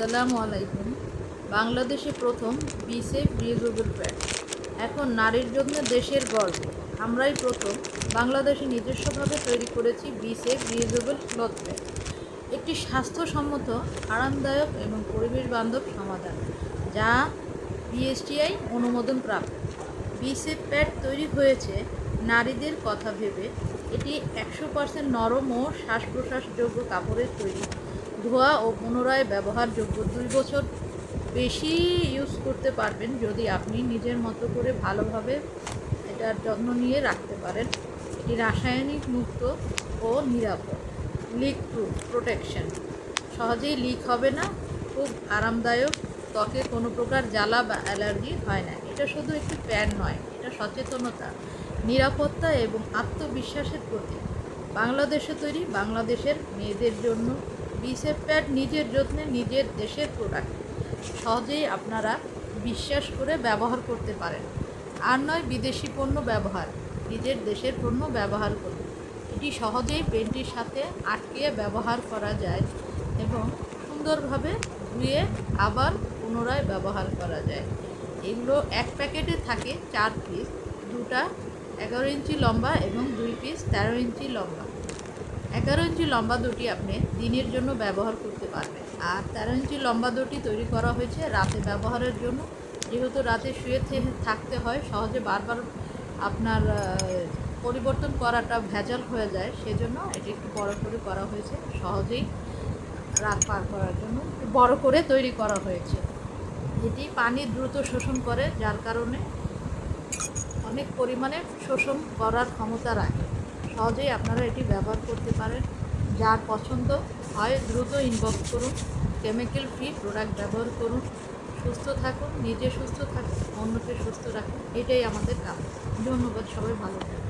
আসসালামু আলাইকুম। বাংলাদেশে প্রথম বিসেফ রিউজেবল প্যাড এখন নারীর জন্য দেশের গর্ব। আমরাই প্রথম বাংলাদেশে নিজস্বভাবে তৈরি করেছি বিসেফ রিউজেবল ক্লথ প্যাড একটি স্বাস্থ্যসম্মত, আরামদায়ক এবং পরিবেশ বান্ধব সমাধান, যা বিএসটিআই অনুমোদন প্রাপ্ত। বিসেফ প্যাড তৈরি হয়েছে নারীদের কথা ভেবে। এটি একশো পার্সেন্ট নরম ও শ্বাস প্রশ্বাসযোগ্য কাপড়ের তৈরি ধোয়া ও পুনরায় ব্যবহারযোগ্য দুই বছর বেশি ইউজ করতে পারবেন যদি আপনি নিজের মতো করে ভালোভাবে এটার যত্ন নিয়ে রাখতে পারেন। এটি রাসায়নিক মুক্ত ও নিরাপদ। লিক প্রুফ প্রোটেকশন সহজেই লিক হবে না, খুব আরামদায়ক। ত্বকে কোনো প্রকার জ্বালা বা অ্যালার্জি হয় না। এটা শুধু একটি প্যান নয়, এটা সচেতনতা, নিরাপত্তা এবং আত্মবিশ্বাসের প্রতীক। বাংলাদেশে তৈরি, বাংলাদেশের মেয়েদের জন্য বিসেফ প্যাড নিজের যত্নে নিজের দেশের প্রোডাক্ট সহজেই আপনারা বিশ্বাস করে ব্যবহার করতে পারেন। আর নয় বিদেশি পণ্য ব্যবহার, নিজের দেশের পণ্য ব্যবহার করুন। এটি সহজেই পেনটির সাথে আটকে ব্যবহার করা যায় এবং সুন্দরভাবে ধুয়ে আবার পুনরায় ব্যবহার করা যায়। এগুলো এক প্যাকেটে থাকে চার পিস দুটা এগারো ইঞ্চি লম্বা এবং দুই পিস তেরো ইঞ্চি লম্বা। এগারো ইঞ্চি লম্বা দুটি আপনি দিনের জন্য ব্যবহার করতে পারবেন। আর তেরো ইঞ্চি লম্বা দুটি তৈরি করা হয়েছে রাতে ব্যবহারের জন্য। যেহেতু রাতে শুয়ে থাকতে হয়, সহজে বারবার আপনার পরিবর্তন করাটা ভেজাল হয়ে যায়, সেজন্য এটি একটু বড় করে করা হয়েছে। সহজেই রাত পার করার জন্য বড় করে তৈরি করা হয়েছে। এটি পানি দ্রুত শোষণ করে, যার কারণে অনেক পরিমাণে শোষণ করার ক্ষমতা রাখে। সহজেই আপনারা এটি ব্যবহার করতে পারেন। যার পছন্দ হয় দ্রুত ইনবক্স করুন কেমিক্যাল ফ্রি প্রোডাক্ট ব্যবহার করুন। সুস্থ থাকুন, নিজে সুস্থ থাকুন, অন্যকে সুস্থ রাখুন, এটাই আমাদের কাজ। ধন্যবাদ সবাই, ভালো থাকুন।